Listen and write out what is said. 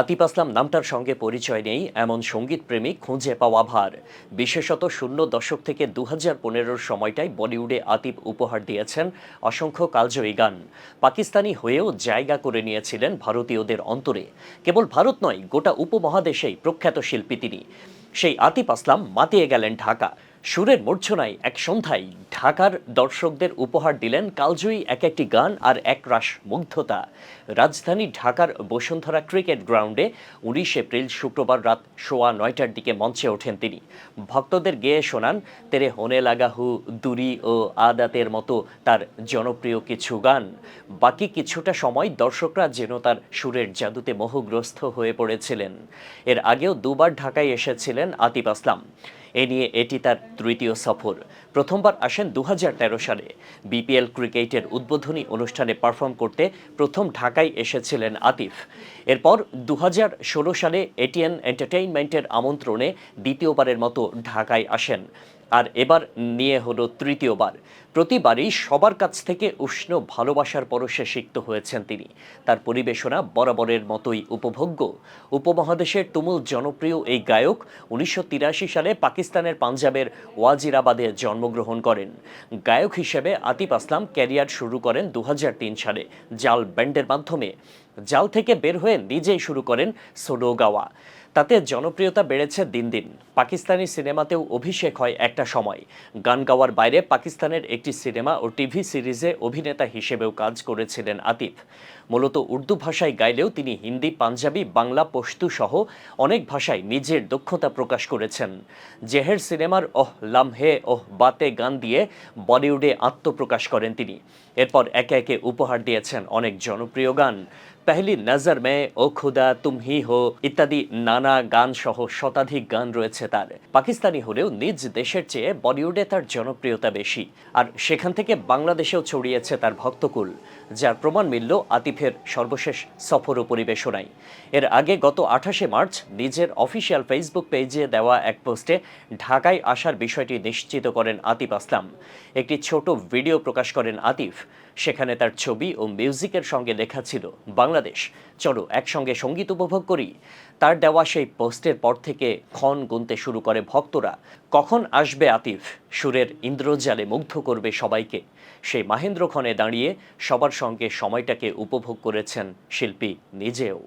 আতিফ আসলাম নামটার সঙ্গে পরিচয় নেই, এমন সংগীত প্রেমিক খুঁজে পাওয়া ভার। বিশেষত শূন্য দশক থেকে দু হাজার পনেরোর সময়টায় বলিউডে আতিফ উপহার দিয়েছেন অসংখ্য কালজয়ী গান। পাকিস্তানি হয়েও জায়গা করে নিয়েছিলেন ভারতীয়দের অন্তরে। কেবল ভারত নয়, গোটা উপমহাদেশেই প্রখ্যাত শিল্পী তিনি। সেই আতিফ আসলাম মাতিয়ে গেলেন ঢাকা। সুরের মূর্ছনায় এক সন্ধ্যায় ঢাকার দর্শকদের উপহার দিলেন কালজয়ী এক একটি গান আর এক একরাশ মুগ্ধতা। রাজধানী ঢাকার বসুন্ধরা ক্রিকেট গ্রাউন্ডে উনিশ এপ্রিল শুক্রবার রাত সোয়া নয়টার দিকে মঞ্চে ওঠেন তিনি। ভক্তদের গেয়ে শোনান, তেরে হোনে লাগা হু, দুরি ও আদাতের মতো তার জনপ্রিয় কিছু গান। বাকি কিছুটা সময় দর্শকরা যেন তার সুরের জাদুতে মোহগ্রস্ত হয়ে পড়েছিলেন। এর আগেও দুবার ঢাকায় এসেছিলেন আতিফ আসলাম। এ নিয়ে এটি তার তৃতীয় সফর। প্রথমবার আসেন দু হাজার তেরো সালে। বিপিএল ক্রিকেটের উদ্বোধনী অনুষ্ঠানে পারফর্ম করতে প্রথম ঢাকায় এসেছিলেন আতিফ। এরপর দু হাজার ষোলো সালে এটিএন এন্টারটেইনমেন্টের আমন্ত্রণে দ্বিতীয়বারের মতো ঢাকায় আসেন। আর এবার নিয়ে হলো তৃতীয়বার। প্রতিবারই সবার কাছ থেকে উষ্ণ ভালোবাসার পরশে সিক্ত হয়েছেন তিনি। তার পরিবেশনা বরাবরের মতোই উপভোগ্য। উপমহাদেশের তুমুল জনপ্রিয় এই গায়ক উনিশশো তিরাশি সালে পাকিস্তানের পাঞ্জাবের ওয়াজিরাবাদে জন্মগ্রহণ করেন। গায়ক হিসেবে আতিফ আসলাম ক্যারিয়ার শুরু করেন দু হাজার তিন সালে জাল ব্যান্ডের মাধ্যমে। জাল থেকে বের হয়ে নিজেই শুরু করেন সোলো গাওয়া তাতে জনপ্রিয়তা বেড়েছে দিন দিন। পাকিস্তানি সিনেমাতেও অভিষেক হয় একটা সময়। গান গাওয়ার বাইরে পাকিস্তানের একটি সিনেমা ও টিভি সিরিজে অভিনেতা হিসেবেও কাজ করেছিলেন আতিফ। মূলত উর্দু ভাষায় গাইলেও তিনি হিন্দি, পাঞ্জাবি, বাংলা, পশতু সহ অনেক ভাষায় নিজের দক্ষতা প্রকাশ করেছেন। জেহের সিনেমার ওহ লামহে ওহ বাতে গান দিয়ে বলিউডে আত্মপ্রকাশ করেন তিনি। এরপর একে একে উপহার দিয়েছেন অনেক জনপ্রিয় গান। পেহলি নজর মে ও খুদা তুম হি হো ইত্যাদি নানা গান সহ শতাধিক গান রয়েছে তার। পাকিস্তানি হলেও নিজ দেশের চেয়ে বলিউডে তার জনপ্রিয়তা বেশি। আর সেখান থেকে বাংলাদেশেও ছড়িয়েছে তার ভক্তকুল, যার প্রমাণ মিলল আতিফের সর্বশেষ সফর ও পরিবেশনায়। এর আগে গত আঠাশে মার্চ নিজের অফিসিয়াল ফেসবুক পেজে দেওয়া এক পোস্টে ঢাকায় আসার বিষয়টি নিশ্চিত করেন আতিফ আসলাম। একটি ছোট ভিডিও প্রকাশ করেন আতিফ। সেখানে তার ছবি ও মিউজিকের সঙ্গে লেখা ছিল, বাংলাদেশ, চলো একসঙ্গে সংগীত উপভোগ করি। তার দেওয়া সেই পোস্টের পর থেকে ক্ষণ গুনতে শুরু করে ভক্তরা, কখন আসবে আতিফ? সুরের ইন্দ্রজালে মুগ্ধ করবে সবাইকে। সেই মাহেন্দ্র মাহেন্দ্রক্ষণে দাঁড়িয়ে সবার সঙ্গে সময়টাকে উপভোগ করেছেন শিল্পী নিজেও।